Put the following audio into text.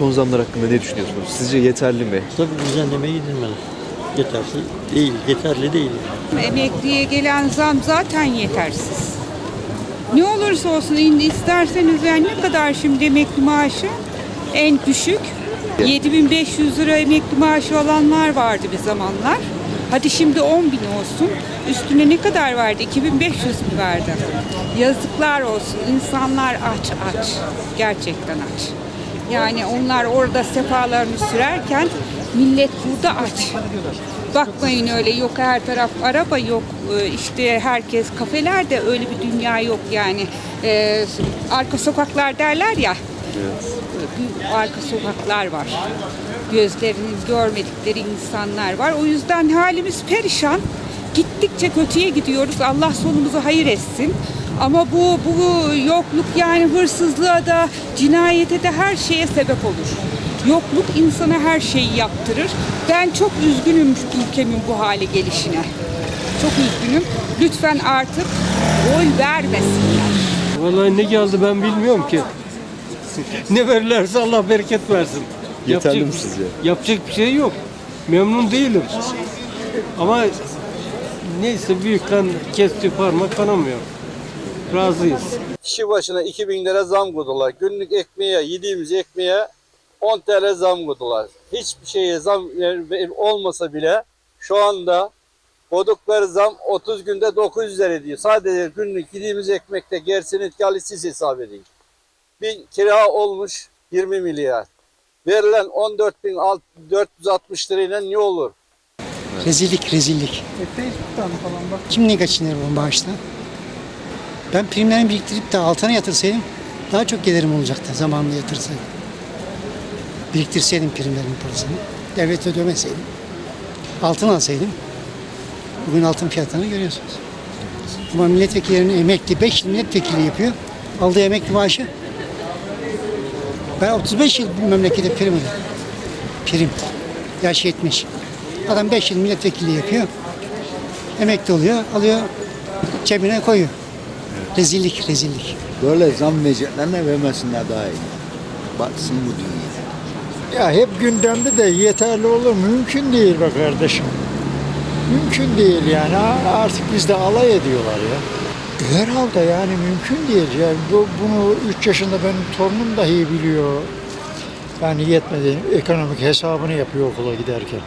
Son zamlar hakkında ne düşünüyorsunuz? Sizce yeterli mi? Tabii düzenlemeye gidilmeli. Yetersiz değil, yeterli değil. Emekliye gelen zam zaten yetersiz. Ne olursa olsun indi isterseniz yani ne kadar şimdi emekli maaşı? En düşük 7500 lira emekli maaşı olanlar vardı bir zamanlar. Hadi şimdi 10 bin olsun. Üstüne ne kadar verdi? 2500 mi verdi? Yazıklar olsun. İnsanlar aç aç. Gerçekten aç. Yani onlar orada sefalarını sürerken millet burada aç. Bakmayın öyle yok her taraf araba yok Ee, işte herkes kafelerde öyle bir dünya yok yani. Ee, arka sokaklar derler ya arka sokaklar var. Gözlerinin görmedikleri insanlar var. O yüzden halimiz perişan. Gittikçe kötüye gidiyoruz. Allah sonumuzu hayır etsin ama bu bu yokluk yani hırsızlığa da cinayete de her şeye sebep olur. Yokluk insana her şeyi yaptırır. Ben çok üzgünüm ülkemin bu hale gelişine. Çok üzgünüm. Lütfen artık oy vermesinler. Vallahi ne geldi ben bilmiyorum ki. ne verirlerse Allah bereket versin. Yeterli Yapacak- mi sizce? Yapacak bir şey yok. Memnun değilim. Ama neyse büyükten kesti parmak kanamıyor. Razıyız. Kişi başına 2000 lira zam koydular. Günlük ekmeğe, yediğimiz ekmeğe 10 TL zam koydular. Hiçbir şeye zam olmasa bile şu anda kodukları zam 30 günde 900 lira ediyor. Sadece günlük yediğimiz ekmekte gerisini siz hesap edin. Bir kira olmuş 20 milyar. Verilen 14.460 lirayla ne olur? Rezillik, rezillik. Kim ne geçinir bu maaşla? Ben primlerimi biriktirip de altına yatırsaydım daha çok gelirim olacaktı zamanında yatırsaydım. Biriktirseydim primlerimin parasını. Devlet ödemeseydim. Altın alsaydım. Bugün altın fiyatlarını görüyorsunuz. Ama milletvekillerinin emekli 5 yıl milletvekili yapıyor. Aldığı emekli maaşı. Ben 35 yıl bu memlekette prim ödedim. Prim. Yaş 70. Adam 5 yıl milletvekili yapıyor. Emekli oluyor, alıyor cebine koyuyor. Rezillik, rezillik. Böyle zam vereceklerine vermesinler daha iyi. Baksın bu dünya. Ya hep gündemde de yeterli olur. Mümkün değil be kardeşim. Mümkün değil yani. Artık bizde alay ediyorlar ya. Herhalde yani mümkün değil. Yani bu, bunu 3 yaşında benim torunum dahi biliyor. Yani yetmedi. Ekonomik hesabını yapıyor okula giderken.